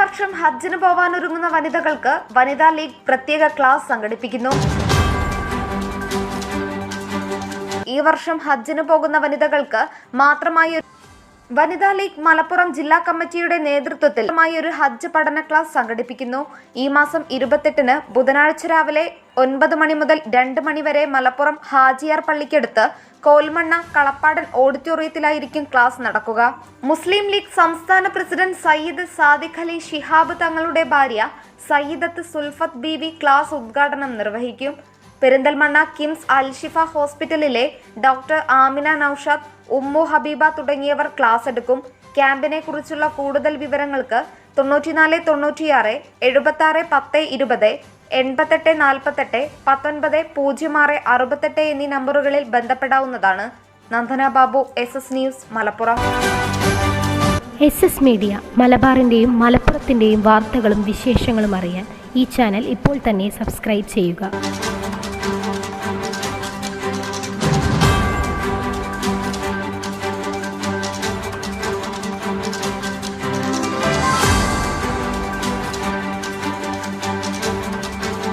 വർഷം ഹജ്ജിന് പോവാനൊരുങ്ങുന്ന വനിതകൾക്ക് വനിതാ ലീഗ് പ്രത്യേക ക്ലാസ് സംഘടിപ്പിക്കുന്നു. ഈ വർഷം ഹജ്ജിന് പോകുന്ന വനിതകൾക്ക് മാത്രമായി വനിതാ ലീഗ് മലപ്പുറം ജില്ലാ കമ്മിറ്റിയുടെ നേതൃത്വത്തിൽ ഒരു ഹജ്ജ് പഠന ക്ലാസ് സംഘടിപ്പിക്കുന്നു. ഈ മാസം ഇരുപത്തെട്ടിന് ബുധനാഴ്ച രാവിലെ ഒൻപത് മണി മുതൽ രണ്ട് മണി വരെ മലപ്പുറം ഹാജിയാർ പള്ളിക്കടുത്ത് കോൽമണ്ണ കളപ്പാടൻ ഓഡിറ്റോറിയത്തിലായിരിക്കും ക്ലാസ് നടക്കുക. മുസ്ലിം ലീഗ് സംസ്ഥാന പ്രസിഡന്റ് സയ്യിദ് സാദിഖ് അലി ഷിഹാബ് തങ്ങളുടെ ഭാര്യ സയ്യിദത്ത് സുൽഫത്ത് ബീവി ക്ലാസ് ഉദ്ഘാടനം നിർവഹിക്കും. പെരിന്തൽമണ്ണ കിംസ് അൽഷിഫ ഹോസ്പിറ്റലിലെ ഡോക്ടർ ആമിന നൌഷാദ് ഉമ്മു ഹബീബ തുടങ്ങിയവർ ക്ലാസ് എടുക്കും. ക്യാമ്പിനെ കുറിച്ചുള്ള കൂടുതൽ വിവരങ്ങൾക്ക് തൊണ്ണൂറ്റിനാല് തൊണ്ണൂറ്റിയാറ് എഴുപത്തി ആറ് പത്ത് ഇരുപത് എൺപത്തെട്ട് നാൽപ്പത്തെട്ട് പത്തൊൻപത് പൂജ്യം ആറ് അറുപത്തെട്ട് എന്നീ നമ്പറുകളിൽ ബന്ധപ്പെടാവുന്നതാണ്. Nandana Babu S S news Malappuram. S S media മലബാറിന്റെയും മലപ്പുറത്തിന്റെയും വാർത്തകളും വിശേഷങ്ങളും അറിയാൻ ഈ ചാനൽ ഇപ്പോൾ തന്നെ സബ്സ്ക്രൈബ് ചെയ്യുക.